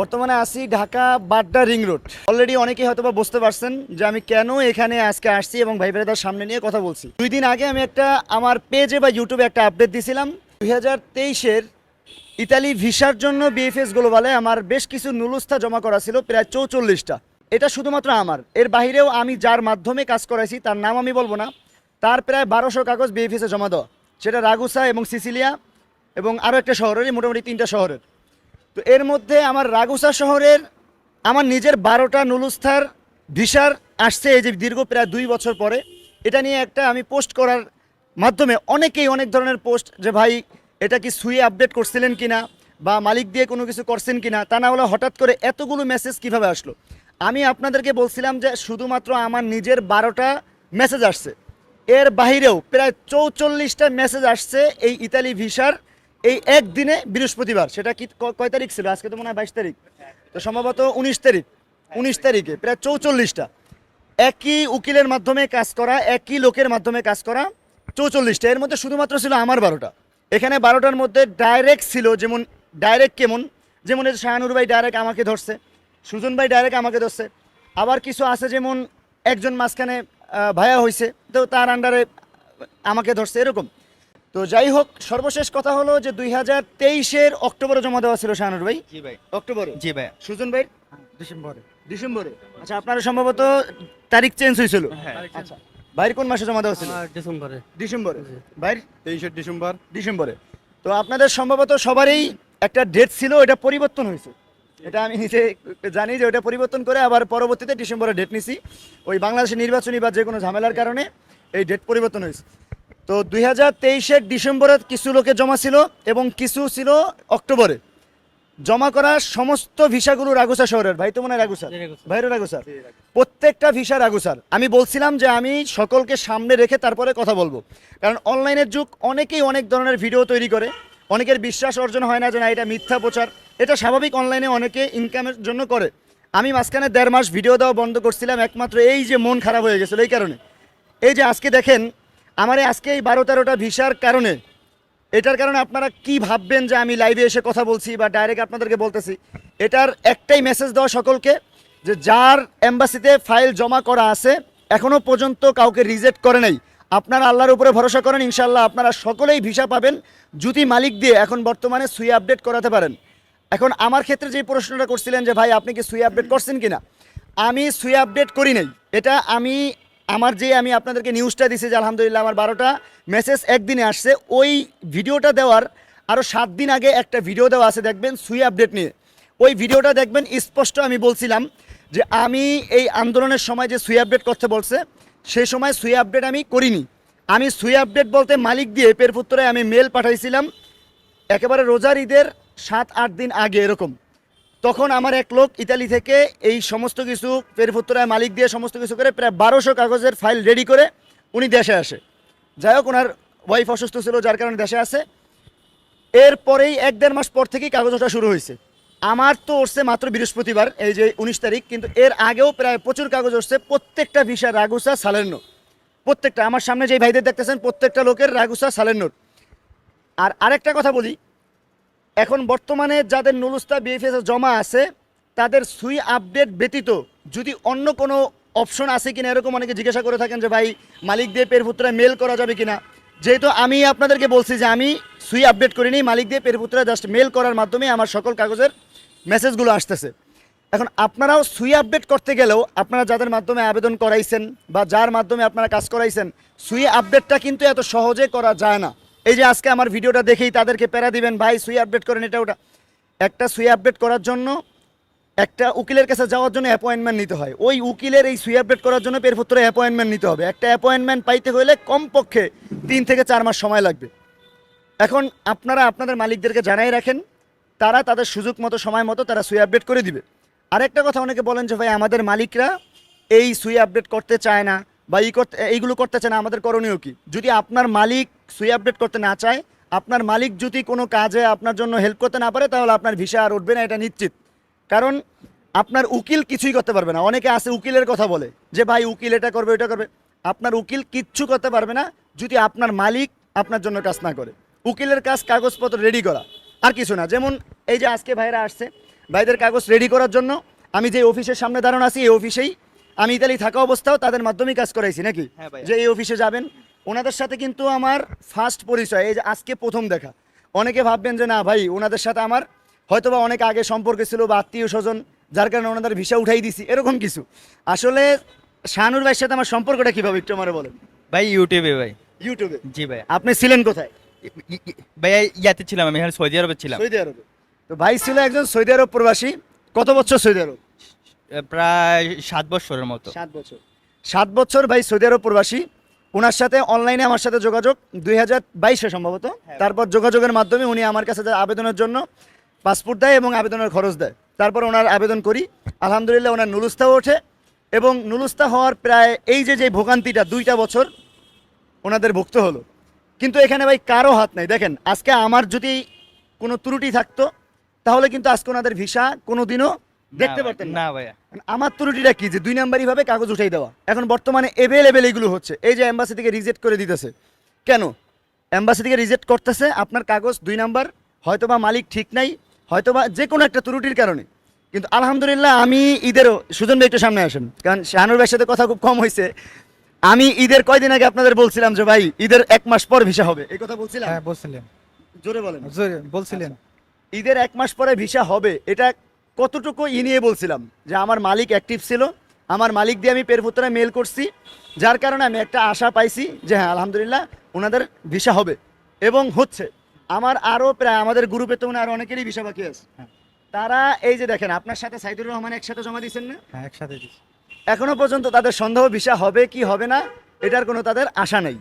বর্তমানে আসি Dhaka Badda ring road. Already অনেকেই হয়তো বা বুঝতে পারছেন যে আমি কেন এখানে আজকে আসছি এবং ভাই ব্রাদার সামনে নিয়ে কথা বলছি। দুই দিন আগে আমি একটা আমার পেজে বা ইউটিউবে একটা আপডেট দিছিলাম। দুই হাজার তেইশের ইতালি ভিসার জন্য বিএফএস গ্লোবালে আমার বেশ কিছু নুলুস্থা জমা করা ছিল, প্রায় চৌচল্লিশটা। এটা শুধুমাত্র আমার। এর বাইরেও আমি যার মাধ্যমে কাজ করাইছি, তার নাম আমি বলব না, তার প্রায় বারোশো কাগজ বিএফএসে জমা দেওয়া। সেটা রাগুসা এবং সিসিলিয়া এবং আরও একটা শহরেরই, মোটামুটি তিনটা শহরের। তো এর মধ্যে আমার রাগুসা শহরের আমার নিজের বারোটা নুলুস্থার ভিসার আসছে এই যে দীর্ঘ প্রায় দুই বছর পরে। এটা নিয়ে একটা আমি পোস্ট করার মাধ্যমে অনেকেই অনেক ধরনের পোস্ট যে, ভাই, এটা কি সুই আপডেট করছিলেন কিনা? বা মালিক দিয়ে কোনো কিছু করছেন কিনা? তা না হলে হঠাৎ করে এতগুলো মেসেজ কীভাবে আসলো? আমি আপনাদেরকে বলছিলাম যে, শুধুমাত্র আমার নিজের বারোটা মেসেজ আসছে। এর বাহিরেও প্রায় চৌচল্লিশটা মেসেজ আসছে এই ইতালি ভিসার এই একদিনে বৃহস্পতিবার, সেটা কি কয় তারিখ ছিল? আজকে তো মনে হয় বাইশ তারিখ। তো সম্ভবত উনিশ তারিখ, উনিশ তারিখে, প্রায় চৌচল্লিশটা। একই উকিলের মাধ্যমে কাজ করা, একই লোকের মাধ্যমে কাজ করা, চৌচল্লিশটা। এর মধ্যে শুধুমাত্র ছিল আমার বারোটা। এখানে বারোটার মধ্যে ডাইরেক্ট ছিল যেমন ডাইরেক্ট কেমন? যেমন এই শাহানুর ভাই ডাইরেক্ট আমাকে ধরছে, সুজন ভাই ডাইরেক্ট আমাকে ধরছে। আবার কিছু আছে যেমন, একজন মাঝখানে ভায়া হয়েছে তো তার আন্ডারে আমাকে ধরছে, এরকম। তো যাই হোক সর্বশেষ কথা হলো যে দুই হাজার তেইশের অক্টোবরে জমা দেওয়া ছিল শাহানুর ভাই। জি ভাই। অক্টোবরে? জি ভাই। সুজন ভাই ডিসেম্বরে। ডিসেম্বরে? আচ্ছা আপনার সম্ভবত তারিখ চেঞ্জ হয়েছিল? হ্যাঁ আচ্ছা বাইর কোন মাসে জমা দেওয়া ছিল? ডিসেম্বরে। ডিসেম্বরে। বাইর তেইশে ডিসেম্বর। ডিসেম্বরে। তো আপনাদের সম্ভবত সবারই একটা ডেট ছিল এটা পরিবর্তন হয়েছে। এটা আমি নিজে জানি যে ওটা পরিবর্তন করে আবার পরবর্তীতে ডিসেম্বরে ডেট নিছি। ওই বাংলাদেশের নির্বাচনী বা যে কোনো ঝামেলার কারণে এই ডেট পরিবর্তন হয়েছে। তো দুই হাজার তেইশের ডিসেম্বরে কিছু লোকে জমা ছিল এবং কিছু ছিল অক্টোবরে। জমা করা সমস্ত ভিসাগুলো রাগুসা শহরের। ভাই তো মনে হয় রাগুসা রাগুসা। ভাইরও রাগুসার? প্রত্যেকটা ভিসা রাগুসার। আমি বলছিলাম যে আমি সকলকে সামনে রেখে তারপরে কথা বলব। কারণ অনলাইনের যুগ অনেকেই অনেক ধরনের ভিডিও তৈরি করে। অনেকের বিশ্বাস অর্জন হয় না যে না এটা মিথ্যা প্রচার। এটা স্বাভাবিক অনলাইনে অনেকে ইনকামের জন্য করে। আমি মাঝখানে দেড় মাস ভিডিও দেওয়া বন্ধ করছিলাম। একমাত্র এই যে মন খারাপ হয়ে গেছিল এই কারণে। এই যে আজকে দেখেন আমার আজকে এই বারো তেরোটা ভিসার কারণে, এটার কারণে আপনারা কি ভাববেন যে আমি লাইভে এসে কথা বলছি বা ডাইরেক্ট আপনাদেরকে বলতেছি, এটার একটাই মেসেজ দেওয়া সকলকে যে যার এম্বাসিতে ফাইল জমা করা আছে, এখনও পর্যন্ত কাউকে রিজেক্ট করে নাই। আপনারা আল্লাহর উপরে ভরসা করেন ইনশাল্লাহ আপনারা সকলেই ভিসা পাবেন। যদি মালিক দিয়ে এখন বর্তমানে সুই আপডেট করাতে পারেন। এখন আমার ক্ষেত্রে যে প্রশ্নটা করছিলেন যে ভাই, আপনি কি সুই আপডেট করছেন কিনা? আমি সুই আপডেট করি নাই। এটা আমি আমার যে আমি আপনাদেরকে নিউজটা দিছি যে আলহামদুলিল্লাহ আমার বারোটা মেসেজ একদিনে আসছে, ওই ভিডিওটা দেওয়ার আরও সাত দিন আগে একটা ভিডিও দেওয়া আছে, দেখবেন, সুই আপডেট নিয়ে। ওই ভিডিওটা দেখবেন, স্পষ্ট আমি বলছিলাম যে আমি এই আন্দোলনের সময় যে সুই আপডেট করতে বলছে, সেই সময় সুই আপডেট আমি করিনি। আমি সুই আপডেট বলতে মালিক দিয়ে পেরপুত্তরে আমি মেল পাঠাইছিলাম, একেবারে রোজার ঈদের সাত, আট দিন আগে এরকম। তখন আমার এক লোক ইতালি থেকে এই সমস্ত কিছু পেরফুত্তরায় মালিক দিয়ে সমস্ত কিছু করে প্রায় বারোশো কাগজের ফাইল রেডি করে উনি দেশে আসে। যাই হোক, ওনার ওয়াইফ অসুস্থ ছিল, যার কারণে দেশে আসে। এরপরেই এক দেড় মাস পর থেকেই কাগজ ওঠা শুরু হয়েছে। আমার তো উঠছে মাত্র বৃহস্পতিবার, এই যে উনিশ তারিখ, কিন্তু এর আগেও প্রায় প্রচুর কাগজ উঠছে, প্রত্যেকটা ভিসা রাগুসা সালেন্নো। প্রত্যেকটা, আমার সামনে যে ভাইদের দেখতেছেন, প্রত্যেকটা লোকের রাগুসা সালেন্নোর। আর আরেকটা কথা বলি এখন বর্তমানে যাদের নুলুস্তা বিএফএস জমা আছে, তাদের সুই আপডেট ব্যতীত যদি অন্য কোনো অপশন আছে কিনা, এরকম অনেকে জিজ্ঞাসা করে থাকেন যে, ভাই, মালিক দিয়ে পেরপুত্রায় মেল করা যাবে কিনা? যেহেতু আমি আপনাদেরকে বলছি যে, আমি সুই আপডেট করিনি, মালিক দিয়ে পেরপুত্রা জাস্ট মেল করার মাধ্যমে আমার সকল কাগজের মেসেজগুলো আসতেছে। এখন আপনারাও সুই আপডেট করতে গেলেও আপনারা যাদের মাধ্যমে আবেদন করাইছেন বা যার মাধ্যমে আপনারা কাজ করাইছেন, সুই আপডেটটা কিন্তু এত সহজে করা যায় না। এই যে আজকে আমার ভিডিওটা দেখেই তাদেরকে প্যারা দিবেন, ভাই, সুই আপডেট করেন, এটা ওটা। একটা সুই আপডেট করার জন্য, একটা উকিলের কাছে যাওয়ার জন্য অ্যাপয়েন্টমেন্ট নিতে হয়। ওই উকিলের এই সুই আপডেট করার জন্য পেরপত্রে অ্যাপয়েন্টমেন্ট নিতে হবে। একটা অ্যাপয়েন্টমেন্ট পাইতে হলে কমপক্ষে তিন থেকে চার মাস সময় লাগবে। এখন আপনারা আপনাদের মালিকদেরকে জানাই রাখেন, তারা তাদের সুযোগ মতো, সময় মতো তারা সুই আপডেট করে দিবে। আরেকটা কথা অনেকে বলেন যে, ভাই, আমাদের মালিকরা এই সুই আপডেট করতে চায় না বা ই করতে, এইগুলো করতে চায় না, আমাদের করণীয় কি? যদি আপনার মালিক সুই আপডেট করতে না চায় আপনার মালিক যদি কোনো কাজে আপনার জন্য হেল্প করতে না পারে তাহলে আপনার ভিসা আর উঠবে না এটা নিশ্চিত। কারণ আপনার উকিল কিছুই করতে পারবে না। অনেকে আছে উকিলের কথা বলে যে ভাই উকিল এটা করবে ওটা করবে। আপনার উকিল কিচ্ছু করতে পারবে না যদি আপনার মালিক আপনার জন্য কাজ না করে। উকিলের কাজ কাগজপত্র রেডি করা আর কিছু না। যেমন এই যে আজকে ভাইরা আসছে ভাইদের কাগজ রেডি করার জন্য আমি যে অফিসের সামনে দাঁড়ানো আছি এই অফিসেই আমি ইতালি থাকা অবস্থাও তাদের মাধ্যমেই কাজ করাইছি নাকি? হ্যাঁ যে এই অফিসে যাবেন ওনাদের সাথে কিন্তু আমার ফার্স্ট পরিচয় এই যে আজকে প্রথম দেখা। অনেকে ভাববেন যে না ভাই ওনাদের সাথে আমার হয়তোবা অনেক আগে সম্পর্ক ছিল বা আত্মীয় স্বজন যার কারণে ওনাদের ভিসা উঠাই দিছি। এরকম কিছু। আসলে শাহানুর ভাইয়ের সাথে আমার সম্পর্কটা কীভাবে একটু আমার বলেন? ভাই ইউটিউবে ভাই। ইউটিউবে জি ভাই। আপনি ছিলেন কোথায়? ই- ই- ই- ভাইয়া ইয়াতে ছিলাম আমি এখানে সৌদি আরবে ছিলাম। সৌদি আরবে। তো ভাই ছিল একজন সৌদি আরব প্রবাসী। কত বছর সৌদি আরব? প্রায় সাত বছরের মতো। সাত বছর। সাত বছর ভাই সৌদি আরব প্রবাসী। ওনার সাথে অনলাইনে আমার সাথে যোগাযোগ দুই হাজার বাইশে সম্ভবত। তারপর যোগাযোগের মাধ্যমে উনি আমার কাছে আবেদনের জন্য পাসপোর্ট দেয় এবং আবেদনের খরচ দেয়। তারপর ওনার আবেদন করি। আলহামদুলিল্লাহ ওনার নুলুস্তাও ওঠে এবং নুলুস্তা হওয়ার প্রায় এই যে যে ভোগান্তিটা দুইটা বছর ওনাদের ভুক্ত হলো। কিন্তু এখানে ভাই কারও হাত নাই। দেখেন আজকে আমার যদি কোনো ত্রুটি থাকতো তাহলে কিন্তু আজকে ওনাদের ভিসা কোনো দিনও দেখতে পারতেন না। ভাইয়া। আমার ত্রুটিটা কি? যে দুই নাম্বারই ভাবে কাগজ উঠাই দেওয়া। এখন বর্তমানে এভেলেবেল এগুলো হচ্ছে। এই যে এম্বাসি থেকে রিজেক্ট করে দিতেছে। কেন? এম্বাসি থেকে রিজেক্ট করতেছে আপনার কাগজ দুই নাম্বার। হয়তোবা মালিক ঠিক নাই হয়তোবা যে কোনো একটা ত্রুটির কারণে। কিন্তু আলহামদুলিল্লাহ আমি ঈদেরও সুজন ভাই একটু সামনে আসেন। কারণ শাহানুর ভাইয়ের সাথে কথা খুব কম হয়েছে। আমি ঈদের কয়দিন আগে আপনাদের বলছিলাম যে ভাই ঈদের এক মাস পর ভিসা হবে। এই কথা বলছিলাম? হ্যাঁ বলছিলেন। জোরে বলেন। জোরে বলছিলেন। ঈদের এক মাস পরে ভিসা হবে এটা কতটুকু ই নিয়ে বলছিলাম যে আমার মালিক অ্যাক্টিভ ছিল আমার মালিক দিয়ে আমি পেরপুত্রে মেল করছি যার কারণে আমি একটা আশা পাইছি যে হ্যাঁ আলহামদুলিল্লাহ ওনাদের ভিসা হবে। এবং হচ্ছে আমার আরও প্রায় আমাদের গ্রুপে তো আরও অনেকেরই ভিসা বাকি আছে। হ্যাঁ। তারা এই যে দেখেন আপনার সাথে সাইদুর রহমান একসাথে জমা দিয়েছেন না? হ্যাঁ একসাথে দিছি এখনও পর্যন্ত তাদের সন্দেহ ভিসা হবে কি হবে না এটার কোনো তাদের আশা নেই।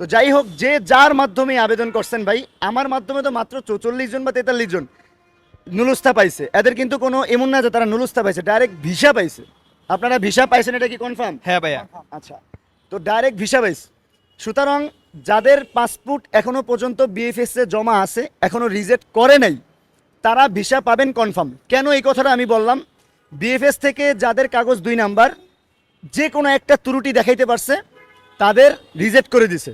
তো যাই হোক যে যার মাধ্যমে আবেদন করছেন ভাই আমার মাধ্যমে তো মাত্র চৌচল্লিশ জন বা তেতাল্লিশ জন নুলুস্তা পাইছে। এদের কিন্তু কোনো এমন না যে তারা নুলুস্তা পাইছে ডাইরেক্ট ভিসা পাইছে। আপনারা ভিসা পাইছেন এটা কি কনফার্ম হ্যাঁ ভাইয়া। আচ্ছা তো ডাইরেক্ট ভিসা পাইছে। সুতরাং যাদের পাসপোর্ট এখনও পর্যন্ত বিএফএস এ জমা আছে এখনও রিজেক্ট করে নাই তারা ভিসা পাবেন কনফার্ম কেন এই কথাটা আমি বললাম? বিএফএস থেকে যাদের কাগজ দুই নাম্বার যে কোনো একটা ত্রুটি দেখাইতে পারছে তাদের রিজেক্ট করে দিছে।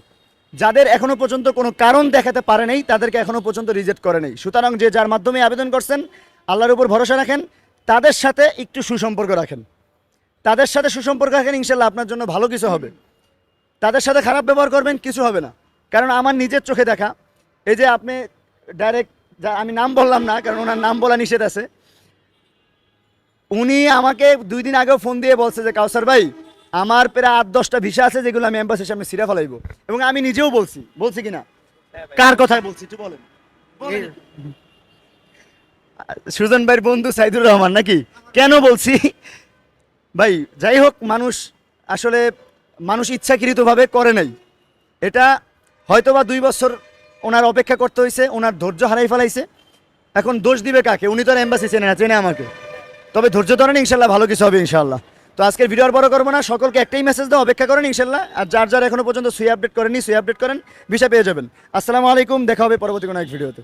যাদের এখনও পর্যন্ত কোনো কারণ দেখাতে পারে নাই, তাদেরকে এখনও পর্যন্ত রিজেক্ট করে নাই। সুতরাং যে যার মাধ্যমে আবেদন করছেন, আল্লাহর উপর ভরসা রাখেন, তাদের সাথে একটু সুসম্পর্ক রাখেন। তাদের সাথে সুসম্পর্ক রাখেন, ইনশাল্লাহ আপনার জন্য ভালো কিছু হবে। তাদের সাথে খারাপ ব্যবহার করবেন, কিছু হবে না। কারণ আমার নিজের চোখে দেখা, এই যে আপনি ডাইরেক্ট যা, আমি নাম বললাম না, কারণ ওনার নাম বলা নিষেধ আছে। উনি আমাকে দুই দিন আগেও ফোন দিয়ে বলছে যে, কাউসার ভাই আমার প্রায় আট, দশটা ভিসা আছে যেগুলো আমি এম্বাসির সামনে সিরা ফেলাইবো। এবং আমি নিজেও বলছি বলছি কিনা? কার কথায় বলছি একটু বলেন। সুজন ভাইয়ের বন্ধু সাইদুর রহমান নাকি? কেন বলছি? ভাই, যাই হোক, মানুষ আসলে মানুষ ইচ্ছাকৃতভাবে করে নাই। এটা হয়তোবা দুই বছর ওনার অপেক্ষা করতে হয়েছে ওনার ধৈর্য হারাই ফেলাইছে। এখন দোষ দিবে কাকে? উনি তো এম্বাসি চেনে না, চেনে আমাকে। তবে ধৈর্য ধরেন, ইনশাল্লাহ ভালো কিছু হবে, ইনশাল্লাহ। তো আজকের ভিডিও আর বড় করব না, সকলকে একটাই মেসেজ দাও অপেক্ষা করেন ইনশাল্লাহ। আর যার যার এখনও পর্যন্ত সুই আপডেট করেনি সুই আপডেট করেন, বিষয় পেয়ে যাবেন। আসসালামু আলাইকুম, দেখা হবে পরবর্তী কোনো এক ভিডিওতে।